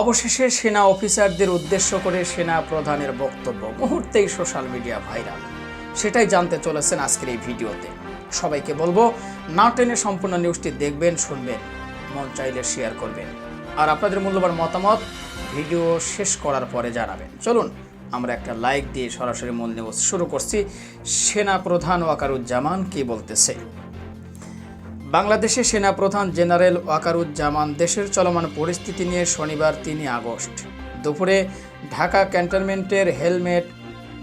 অবশেষে সেনা অফিসারদের উদ্দেশ্য করে সেনা প্রধানের বক্তব্য মুহূর্তেই সোশ্যাল মিডিয়া ভাইরাল। সেটাই জানতে চলেছেন আজকের এই ভিডিওতে। সবাইকে বলব, না টেনে সম্পূর্ণ নিউজটি দেখবেন, শুনবেন, মন চাইলে শেয়ার করবেন। আর আপনাদের মূল্যবান মতামত ভিডিও শেষ করার পরে জানাবেন। চলুন, আমরা একটা লাইক দিয়ে সরাসরি মূল নিউজ শুরু করছি। সেনা প্রধান ওয়াকারুজ্জামান কি বলতেছে? বাংলাদেশে সেনাপ্রধান জেনারেল ওয়াকারুজ্জামান দেশের চলমান পরিস্থিতি নিয়ে শনিবার তিন আগস্ট। দুপুরে ঢাকা ক্যান্টনমেন্টের হেলমেট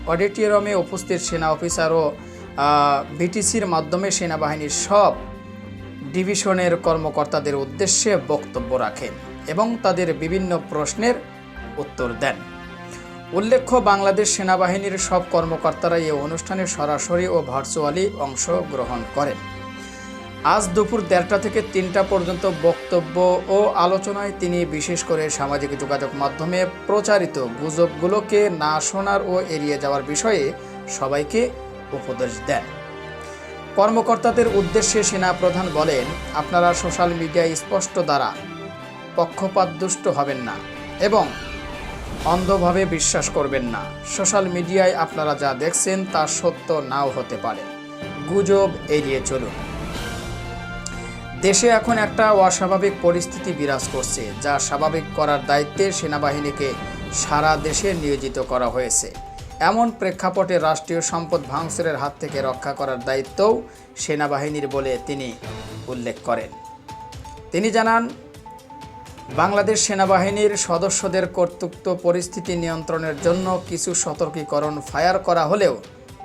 অডিটোরিয়ামে উপস্থিত সেনা অফিসার ও বিটিসির মাধ্যমে সেনাবাহিনীর সব ডিভিশনের কর্মকর্তাদের উদ্দেশ্যে বক্তব্য রাখেন এবং তাদের বিভিন্ন প্রশ্নের উত্তর দেন। উল্লেখ্য, বাংলাদেশ সেনাবাহিনীর সব কর্মকর্তারা এই অনুষ্ঠানে সরাসরি ও ভার্চুয়ালি অংশগ্রহণ করেন। আজ দুপুর দেড়টা থেকে তিনটা পর্যন্ত বক্তব্য ও আলোচনায় তিনি বিশেষ করে সামাজিক যোগাযোগ মাধ্যমে প্রচারিত গুজবগুলোকে না শোনার ও এড়িয়ে যাওয়ার বিষয়ে সবাইকে উপদেশ দেন। কর্মকর্তাদের উদ্দেশ্যে সেনাপ্রধান বলেন, আপনারা সোশ্যাল মিডিয়ায় স্পষ্ট দ্বারা পক্ষপাতদুষ্ট হবেন না এবং অন্ধভাবে বিশ্বাস করবেন না। সোশ্যাল মিডিয়ায় আপনারা যা দেখছেন তা সত্য নাও হতে পারে। গুজব এড়িয়ে চলুন। দেশে এখন একটা অস্বাভাবিক পরিস্থিতি বিরাজ করছে, যা স্বাভাবিক করার দায়িত্বে সেনাবাহিনীকে সারা দেশে নিয়োজিত করা হয়েছে। এমন প্রেক্ষাপটে রাষ্ট্রীয় সম্পদ ভাঙচুরের হাত থেকে রক্ষা করার দায়িত্বও সেনাবাহিনীর বলে তিনি উল্লেখ করেন। তিনি জানান, বাংলাদেশ সেনাবাহিনীর সদস্যদের কর্তৃত্ব পরিস্থিতি নিয়ন্ত্রণের জন্য কিছু সতর্কীকরণ ফায়ার করা হলেও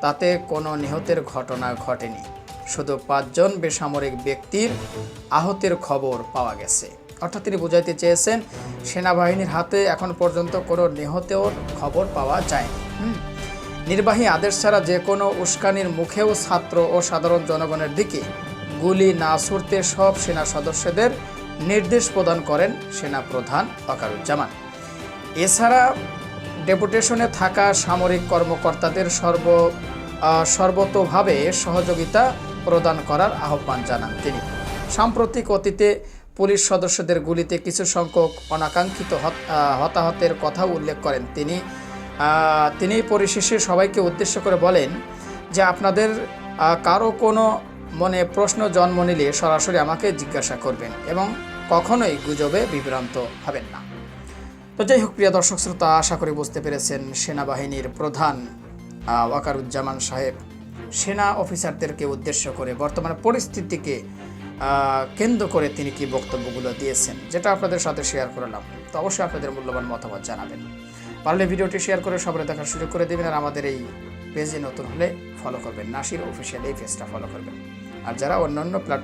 তাতে কোনো নিহতের ঘটনা ঘটেনি। শুধু পাঁচজন বেসামরিক ব্যক্তির আহতের খবর পাওয়া গেছে। অর্থাৎ তিনি বুঝাইতে চেয়েছেন, সেনাবাহিনীর হাতে এখন পর্যন্ত কোনো নিহতের খবর পাওয়া যায়নি। নির্বাহী আদেশ ছাড়া যে কোনো উস্কানির মুখেও ছাত্র ও সাধারণ জনগণের দিকে গুলি না ছুড়তে সব সেনা সদস্যদের নির্দেশ প্রদান করেন সেনা প্রধান ওয়াকারুজ্জামান এছাড়া ডেপুটেশনে থাকা সামরিক কর্মকর্তাদের সর্ব সর্বতোভাবে সহযোগিতা প্রদান করার আহ্বান জানান তিনি। সাম্প্রতিক অতীতে পুলিশ সদস্যদের গুলিতে কিছু সংখ্যক অনাকাঙ্ক্ষিত হত- হতাহতের কথা উল্লেখ করেন তিনি। তিনি পরিশেষে সবাইকে উদ্দেশ্য করে বলেন যে, আপনাদের কারও কোনো মনে প্রশ্ন জন্ম নিলে সরাসরি আমাকে জিজ্ঞাসা করবেন এবং কখনোই গুজবে বিভ্রান্ত হবেন না। তো যাই হোক, প্রিয় দর্শক শ্রোতা, আশা করি বুঝতে পেরেছেন সেনাবাহিনীর প্রধান ওয়াকারুজ্জামান সাহেব সেনা অফিসারদেরকে উদ্দেশ্য করে বর্তমান পরিস্থিতিকে কেন্দ্র করে তিনি কি বক্তব্যগুলো দিয়েছেন, যেটা আপনাদের সাথে শেয়ার করলাম। তো অবশ্যই আপনাদের মূল্যবান মতামত জানাবেন। পারলে ভিডিওটি শেয়ার করে সবাই দেখার সুযোগ করে দেবেন, আর আমাদের এই পেজে নতুন হলে ফলো করবেন। নাসির অফিসিয়াল এই পেজটা ফলো করবেন। আর যারা অন্যান্য প্ল্যাট